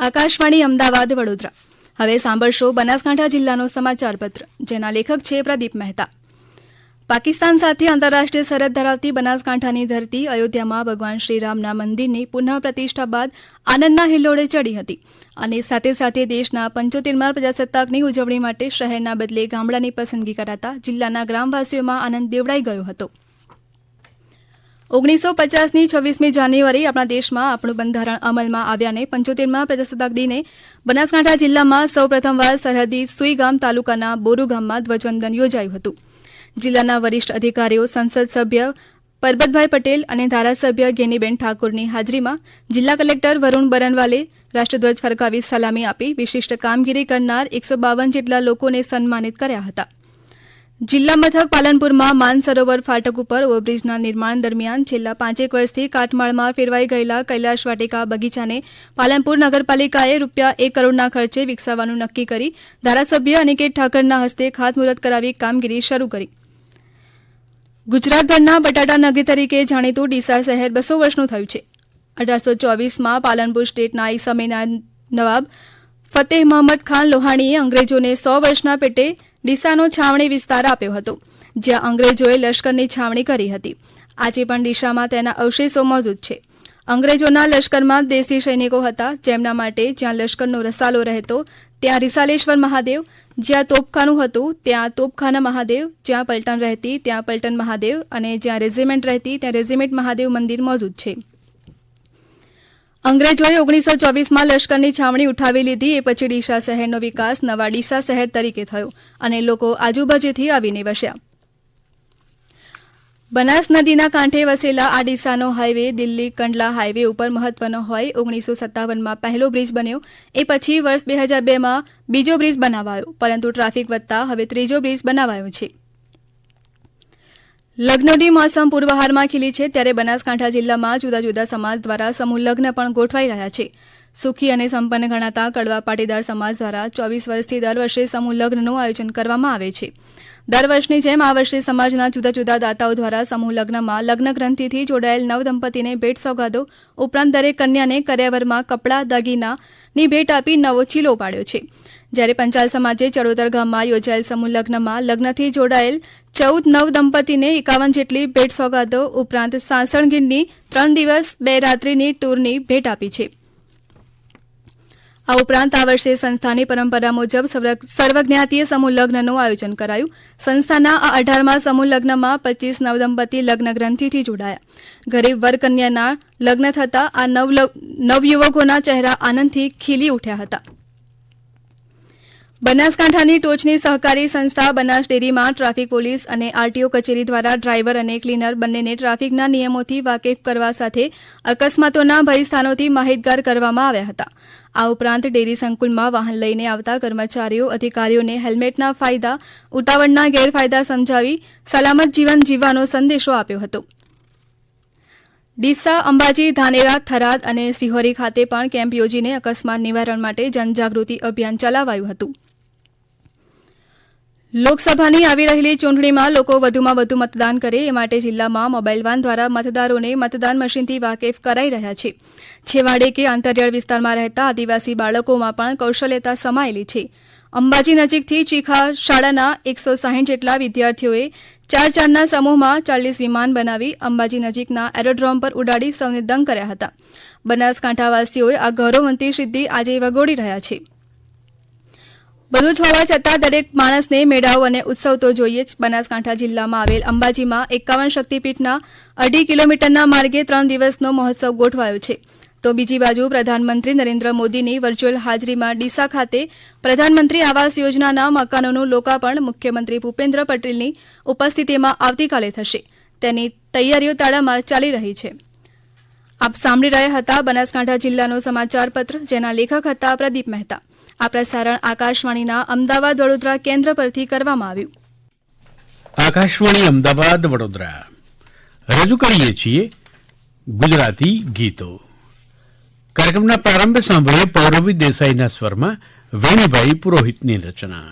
આકાશવાણી અમદાવાદ, વડોદરા. હવે સાંભળશો બનાસકાંઠા જિલ્લાનો સમાચાર પત્ર જેના લેખક છે પ્રદીપ મહેતા. પાકિસ્તાન સાથે આંતરરાષ્ટ્રીય સરહદ ધરાવતી બનાસકાંઠાની ધરતી અયોધ્યામાં ભગવાન શ્રીરામના મંદિરની પુનઃ પ્રતિષ્ઠા બાદ આનંદના હિલ્લોળે ચડી હતી અને સાથે સાથે દેશના પંચોતેરમાં પ્રજાસત્તાકની ઉજવણી માટે શહેરના બદલે ગામડાની પસંદગી કરાતા જિલ્લાના ગ્રામવાસીઓમાં આનંદ દેવડાઈ ગયો હતો. ઓગણીસો પચાસની છવ્વીસમી જાન્યુઆરી આપણા દેશમાં આપણું બંધારણ અમલમાં આવ્યાને પંચોતેરમાં પ્રજાસત્તાક દિને બનાસકાંઠા જિલ્લામાં સૌ પ્રથમવાર સરહદી સુઈગામ તાલુકાના બોરુ ગામમાં ધ્વજવંદન યોજાયું હતું. જિલ્લાના વરિષ્ઠ અધિકારીઓ, સંસદ સભ્ય પરબતભાઈ પટેલ અને ધારાસભ્ય ગેનીબેન ઠાકોરની હાજરીમાં જિલ્લા કલેક્ટર વરુણ બરનવાલે રાષ્ટ્રધ્વજ ફરકાવી સલામી આપી વિશિષ્ટ કામગીરી કરનાર એકસો બાવન જેટલા લોકોને સન્માનિત કર્યા હતા. જિલ્લા મથક પાલનપુરમાં માનસરોવર ફાટક ઉપર ઓવરબ્રિજના નિર્માણ દરમિયાન છેલ્લા પાંચેક વર્ષથી કાટમાળમાં ફેરવાઈ ગયેલા કૈલાશ વાટિકા બગીચાને પાલનપુર નગરપાલિકાએ રૂપિયા એક કરોડના ખર્ચે વિકસાવવાનું નક્કી કરી ધારાસભ્ય અનિકેત ઠાકરના હસ્તે ખાતમુહૂર્ત કરાવી કામગીરી શરૂ કરી. ગુજરાતભરના બટાટા નગરી તરીકે જાણીતું ડીસા શહેર બસો વર્ષનું થયું છે. અઢારસો ચોવીસમાં પાલનપુર સ્ટેટના ઈ સમયના નવાબ ફતેહ મહંમદ ખાન લોહાણીએ અંગ્રેજોને સો વર્ષના પેટે ડીસાનો છાવણી વિસ્તાર આપ્યો હતો, જ્યાં અંગ્રેજોએ લશ્કરની છાવણી કરી હતી. આજે પણ ડીસામાં તેના અવશેષો મોજૂદ છે. અંગ્રેજોના લશ્કરમાં દેશી સૈનિકો હતા, જેમના માટે જ્યાં લશ્કરનો રસાલો રહેતો, ત્યાં રિસાલેશ્વર મહાદેવ, જ્યાં તોપખાનું હતું, ત્યાં તોપખાના મહાદેવ, જ્યાં પલટન રહેતી, ત્યાં પલટન મહાદેવ અને જ્યાં રેજિમેન્ટ રહેતી, ત્યાં રેજિમેન્ટ મહાદેવ મંદિર મોજૂદ છે. અંગ્રેજોએ ઓગણીસો ચોવીસમાં લશ્કરની છાવણી ઉઠાવી લીધી. એ પછી ડીસા શહેરનો વિકાસ નવા ડીસા શહેર તરીકે થયો અને લોકો આજુબાજુથી આવીને વસ્યા. બનાસ નદીના કાંઠે વસેલા આ ડીસાનો હાઈવે દિલ્હી કંડલા હાઈવે ઉપર મહત્વનો હોય ઓગણીસો સત્તાવનમાં પહેલો બ્રિજ બન્યો. એ પછી વર્ષ બે હજાર બેમાં બીજો બ્રિજ બનાવાયો, પરંતુ ટ્રાફિક વધતા હવે ત્રીજો બ્રિજ બનાવાયો છે. લગ્નોની મોસમ પૂર્વહારમાં ખીલી છે, ત્યારે બનાસકાંઠા જિલ્લામાં જુદા જુદા સમાજ દ્વારા સમૂહ લગ્ન પણ ગોઠવાઈ રહ્યા છે. સુખી અને સંપન્ન ગણાતા કડવા પાટીદાર સમાજ દ્વારા ચોવીસ વર્ષથી દર વર્ષે સમૂહ લગ્નનું આયોજન કરવામાં આવે છે. દર વર્ષની જેમ આ વર્ષે સમાજના જુદા જુદા દાતાઓ દ્વારા સમૂહ લગ્નમાં લગ્ન ગ્રંથિથી જોડાયેલ નવ દંપતીને ભેટ સોગાદો, ઉપરાંત દરેક કન્યાને કર્યાવરમાં કપડાં, દાગીનાની ભેટ આપી નવો ચીલો પાડ્યો છે. જ્યારે પંચાલ સમાજે ચડોતર ગામમાં યોજાયેલ સમૂહ લગ્નમાં લગ્નથી જોડાયેલ ચૌદ નવ દંપતીને એકાવન જેટલી ભેટ સોગાદો, ઉપરાંત સાસણગીરની ત્રણ દિવસ, બે રાત્રિની ટૂરની ભેટ આપી છે. આ ઉપરાંત આ વર્ષે સંસ્થાની પરંપરા મુજબ સર્વ- સર્વજ્ઞાતીય સમૂહ લગ્નનું આયોજન કરાયું. સંસ્થાના આ અઢારમાં સમૂહ લગ્નમાં પચીસ નવદંપતી લગ્ન ગ્રંથિથી જોડાયા. ગરીબ વરકન્યાના લગ્ન થતા આ નવ નવયુવકોના ચહેરા આનંદથી ખીલી ઉઠ્યા હતા. બનાસકાંઠાની ટોચની સહકારી સંસ્થા બનાસ ડેરીમાં ટ્રાફિક પોલીસ અને આરટીઓ કચેરી દ્વારા ડ્રાઈવર અને ક્લીનર બંનેને ટ્રાફિકના નિયમોથી વાકેફ કરવા સાથે અકસ્માતોના ભય સ્થાનોથી માહિતગાર કરવામાં આવ્યા હતા. આ ઉપરાંત ડેરી સંકુલમાં વાહન લઈને આવતા કર્મચારીઓ, અધિકારીઓને હેલ્મેટના ફાયદા, ઉતાવળના ગેરફાયદા સમજાવી સલામત જીવન જીવવાનો સંદેશો આપ્યો હતો. ડીસા, અંબાજી, ધાનેરા, થરાદ અને સિહોરી ખાતે પણ કેમ્પ યોજીને અકસ્માત નિવારણ માટે જનજાગૃતિ અભિયાન ચલાવાયું હતું. લોકસભાની આવી રહેલી ચૂંટણીમાં લોકો વધુમાં વધુ મતદાન કરે એ માટે જિલ્લામાં મોબાઈલ વાન દ્વારા મતદારોને મતદાન મશીનથી વાકેફ કરાઈ રહ્યા છે. છેવાડે કે આંતરિયાળ વિસ્તારમાં રહેતા આદિવાસી બાળકોમાં પણ કૌશલ્યતા સમાયેલી છે. અંબાજી નજીકથી ચીખા શાળાના એકસો સાહીઠ જેટલા વિદ્યાર્થીઓએ ચાર ચારના સમૂહમાં ચાલીસ વિમાન બનાવી અંબાજી નજીકના એરોડ્રોમ પર ઉડાડી સૌને દંગ કર્યા હતા. બનાસકાંઠાવાસીઓએ આ ગૌરવવંતી સિદ્ધિ આજે વગોડી રહ્યા છે. બધું જ હોવા છતાં દરેક માણસને મેળાઓ અને ઉત્સવ તો જોઈએ જ. બનાસકાંઠા જિલ્લામાં આવેલ અંબાજીમાં એકાવન શક્તિપીઠના અઢી કિલોમીટરના માર્ગે ત્રણ દિવસનો મહોત્સવ ગોઠવાયો છે. તો બીજી બાજુ પ્રધાનમંત્રી નરેન્દ્ર મોદીની વર્ચ્યુઅલ હાજરીમાં ડીસા ખાતે પ્રધાનમંત્રી આવાસ યોજનાના મકાનોનું લોકાર્પણ મુખ્યમંત્રી ભૂપેન્દ્ર પટેલની ઉપસ્થિતિમાં આવતીકાલે થશે. તેની તૈયારીઓ તાળામાર ચાલી રહી છે. આપ સાંભળી રહ્યા હતા બનાસકાંઠા જિલ્લાનો સમાચાર પત્ર જેના લેખક હતા પ્રદીપ મહેતા. આ પ્રસારણ આકાશવાણીના અમદાવાદ વડોદરા કેન્દ્ર પરથી કરવામાં આવ્યું. આકાશવાણી અમદાવાદ વડોદરા. રજૂ કરીએ છીએ ગુજરાતી ગીતો. કાર્યક્રમના પ્રારંભે સાંભળીએ પૌરવી દેસાઈના સ્વરમાં વેણીભાઈ પુરોહિતની રચના.